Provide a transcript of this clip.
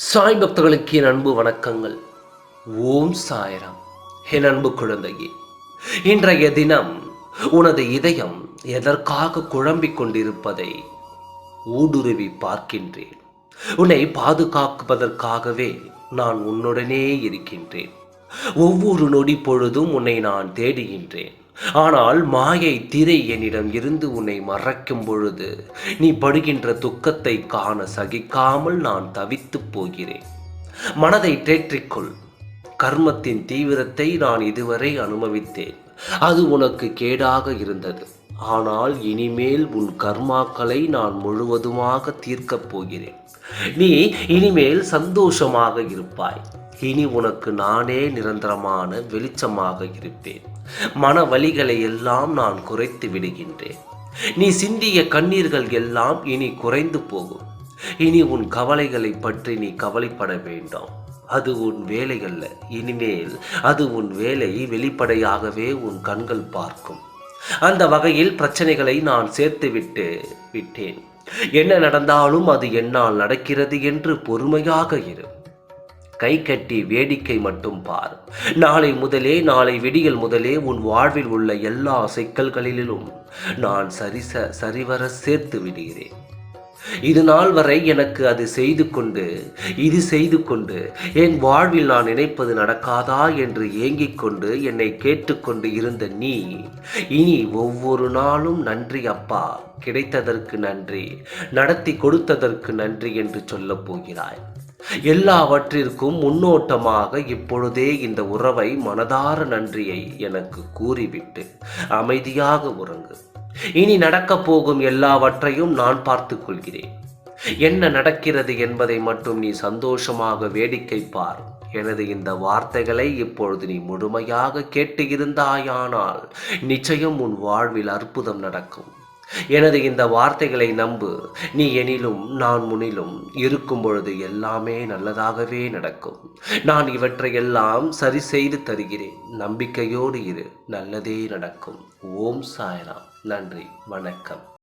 சாய் பக்தர்களுக்கு என் அன்பு வணக்கங்கள். ஓம் சாயராம். என் அன்பு குழந்தையே இன்றைய தினம் உனது இதயம் எதற்காக குழம்பிக் கொண்டிருப்பதை ஊடுருவி பார்க்கின்றேன். உன்னை பாதுகாப்பதற்காகவே நான் உன்னுடனே இருக்கின்றேன். ஒவ்வொரு நொடி பொழுதும் உன்னை நான் தேடுகின்றேன். ஆனால் மாயை திரை என்னிடம் இருந்து உன்னை மறைக்கும் பொழுது நீ படுகின்ற துக்கத்தை காண சகிக்காமல் நான் தவித்துப் போகிறேன். மனதை தேற்றிக்கொள். கர்மத்தின் தீவிரத்தை நான் இதுவரை அனுபவித்தேன். அது உனக்கு கேடாக இருந்தது. ஆனால் இனிமேல் உன் கர்மாக்களை நான் முழுவதுமாக தீர்க்கப் போகிறேன். நீ இனிமேல் சந்தோஷமாக இருப்பாய். இனி உனக்கு நானே நிரந்தரமான வெளிச்சமாக இருப்பேன். மன வலிகளை எல்லாம் நான் குறைத்து விடுகின்றேன். நீ சிந்திய கண்ணீர்கள் எல்லாம் இனி குறைந்து போகும். இனி உன் கவலைகளை பற்றி நீ கவலைப்பட வேண்டாம். அது உன் வேலை அல்ல இனிமேல் அது உன் வேலை வெளிப்படையாகவே உன் கண்கள் பார்க்கும். அந்த வகையில் பிரச்சனைகளை நான் சேர்த்து விட்டு விட்டேன். என்ன நடந்தாலும் அது என்னால் நடக்கிறது என்று பொறுமையாக இரு. கை கட்டி வேடிக்கை மட்டும் பார். நாளை முதலே நாளை விடியல் முதலே உன் வாழ்வில் உள்ள எல்லா சிக்கல்களிலும் நான் சரிச சரிவர சேர்த்து விடுகிறேன். இது நாள் வரை எனக்கு அது செய்து கொண்டு இது செய்து கொண்டு என் வாழ்வில் நான் நினைப்பது நடக்காதா என்று ஏங்கிக் கொண்டு என்னை கேட்டுக்கொண்டு இருந்த நீ இனி ஒவ்வொரு நாளும் நன்றி அப்பா கிடைத்ததற்கு நன்றி நடத்தி கொடுத்ததற்கு நன்றி என்று சொல்லப் போகிறாய். எல்லாவற்றிற்கும் முன்னோட்டமாக இப்பொழுதே இந்த உறவை மனதார நன்றியை எனக்கு கூறிவிட்டு அமைதியாக உறங்கு. இனி நடக்கப் போகும் எல்லாவற்றையும் நான் பார்த்து கொள்கிறேன். என்ன நடக்கிறது என்பதை மட்டும் நீ சந்தோஷமாக வேடிக்கை பார். எனது இந்த வார்த்தைகளை இப்பொழுது நீ முழுமையாக கேட்டு இருந்தாயானால் நிச்சயம் உன் வாழ்வில் அற்புதம் நடக்கும். எனது இந்த வார்த்தைகளை நம்பு. நீ எனிலும் நான் முனிலும் இருக்கும் பொழுது எல்லாமே நல்லதாகவே நடக்கும். நான் இவற்றையெல்லாம் சரி செய்து தருகிறேன். நம்பிக்கையோடு இரு நல்லதே நடக்கும். ஓம் சாய்ராம். நன்றி. வணக்கம்.